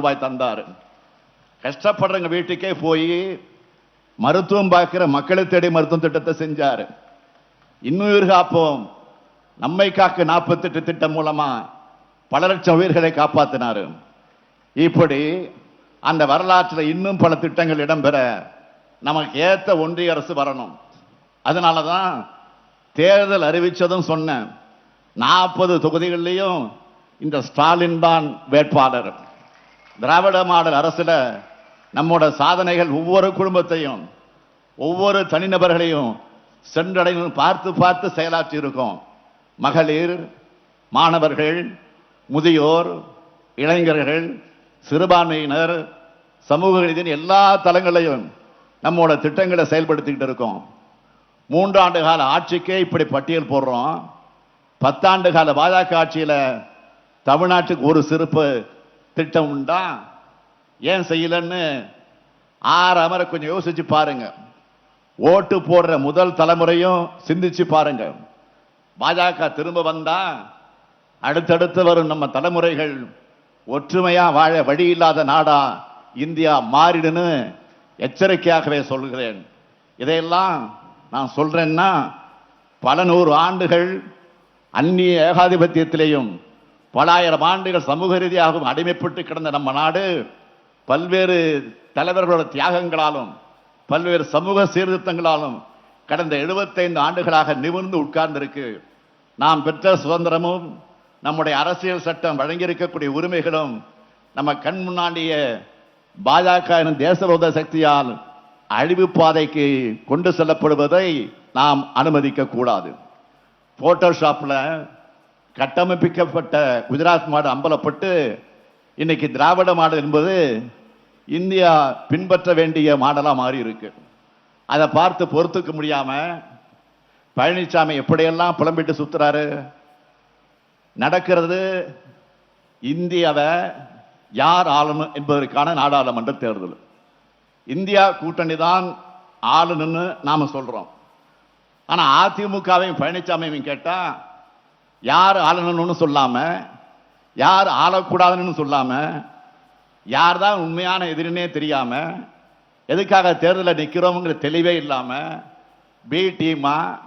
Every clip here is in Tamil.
ரூபாய் தந்தார். கஷ்டப்படுறவங்க வீட்டுக்கே போய் மருத்துவம் பார்க்கிற மக்களை தேடி மருத்துவம் திட்டத்தை செஞ்சார். இன்னுயிர் காப்போம். நம்மை காக்க நாற்பத்தெட்டு திட்டம் மூலமா பல லட்சம் உயிர்களை காப்பாத்தினார். இப்படி அந்த வரலாற்றில் இன்னும் பல திட்டங்கள் இடம்பெற நமக்கு ஏற்ற ஒன்றிய அரசு வரணும். அதனால தான் தேர்தல் அறிவித்ததும் சொன்னேன். நாற்பது தொகுதிகளிலையும் இந்த ஸ்டாலின் தான் வேட்பாளர். திராவிட மாடல் அரசில் நம்மோட சாதனைகள் ஒவ்வொரு குடும்பத்தையும் ஒவ்வொரு தனிநபர்களையும் சென்றடையும் பார்த்து பார்த்து செயலாற்றி இருக்கோம். மகளிர் மாணவர்கள் முதியோர் இளைஞர்கள் சிறுபான்மையினர் சமூக ரீதியின் எல்லா தளங்களையும் நம்மோட திட்டங்களை செயல்படுத்திக்கிட்டு இருக்கோம். மூன்றாண்டு கால ஆட்சிக்கே இப்படி பட்டியல் போடுறோம். பத்தாண்டு கால பாஜக ஆட்சியில் தமிழ்நாட்டுக்கு ஒரு சிறப்பு திட்டம் உண்டா? ஏன் செய்யலன்னு ஆறு அமர கொஞ்சம் யோசிச்சு பாருங்க. ஓட்டு போடுற முதல் தலைமுறையும் சிந்திச்சு பாருங்க. பாஜக திரும்ப வந்தா அடுத்தடுத்து வரும் நம்ம தலைமுறைகள் ஒற்றுமையா வாழ வழி இல்லாத நாடா இந்தியா மாறிடுன்னு எச்சரிக்கையாகவே சொல்கிறேன். இதையெல்லாம் நான் சொல்றேன்னா பல நூறு ஆண்டுகள் அந்நிய ஏகாதிபத்தியத்திலேயும் பலாயிரம் ஆண்டுகள் சமூக ரீதியாகவும் அடிமைப்பட்டு கிடந்த நம்ம நாடு பல்வேறு தலைவர்களோட தியாகங்களாலும் பல்வேறு சமூக சீர்திருத்தங்களாலும் கடந்த 75 ஆண்டுகளாக நிமிர்ந்து உட்கார்ந்திருக்கு. நாம் பெற்ற சுதந்திரமும் நம்முடைய அரசியல் சட்டம் வழங்கியிருக்கக்கூடிய உரிமைகளும் நம்ம கண் முன்னாடிய பாஜக எனும் தேசபோத சக்தியால் அழிவு பாதைக்கு கொண்டு செல்லப்படுவதை நாம் அனுமதிக்க கூடாது போட்டோஷாப்பில் கட்டமைப்பிக்கப்பட்ட குஜராத் மாடு அம்பலப்பட்டு இன்னைக்கு திராவிட மாடு என்பது இந்தியா பின்பற்ற வேண்டிய மாடலாக மாறி இருக்கு. அதை பார்த்து பொறுத்துக்க முடியாமல் பழனிசாமி எப்படியெல்லாம் புலம்பிட்டு சுற்றுறாரு நடக்கிறது இந்தியாவை யார் ஆளணும் என்பதற்கான நாடாளுமன்ற தேர்தல். இந்தியா கூட்டணி தான் ஆளுன்னு நாம் சொல்கிறோம் ஆனால் அதிமுகவையும் பழனிசாமியும் கேட்டால் யார் ஆளணும்னு சொல்லாம யார் ஆளக்கூடாதுன்னு சொல்லாம யார் தான் உண்மையான எதிரினே தெரியாம எதுக்காக தேர்தலில் நிற்கிறோங்கிற தெளிவே இல்லாம பி டீமா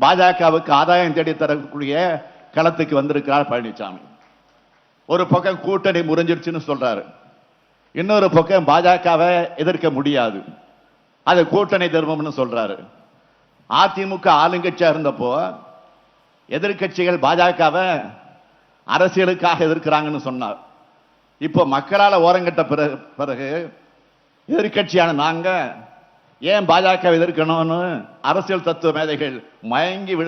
பாஜகவுக்கு ஆதாயம் தேடி தரக்கூடிய களத்துக்கு வந்திருக்கிறார் பழனிசாமி ஒரு பக்கம் கூட்டணி முறிஞ்சிருச்சுன்னு சொல்றாரு. இன்னொரு பக்கம் பாஜகவை எதிர்க்க முடியாது. அது கூட்டணி தர்மம்னு சொல்றாரு. அதிமுக ஆளுங்கட்சியாக இருந்தப்போ எதிர்க்கட்சிகள் பாஜகவை அரசியலுக்காக எதிர்க்கிறாங்கன்னு சொன்னார். இப்போ மக்களால் ஓரங்கட்ட பிறகு பிறகு எதிர்கட்சியான நாங்க ஏன் பாஜக எதிர்க்கணும்னு அரசியல் தத்துவ மேதைகள் மயங்கி விழ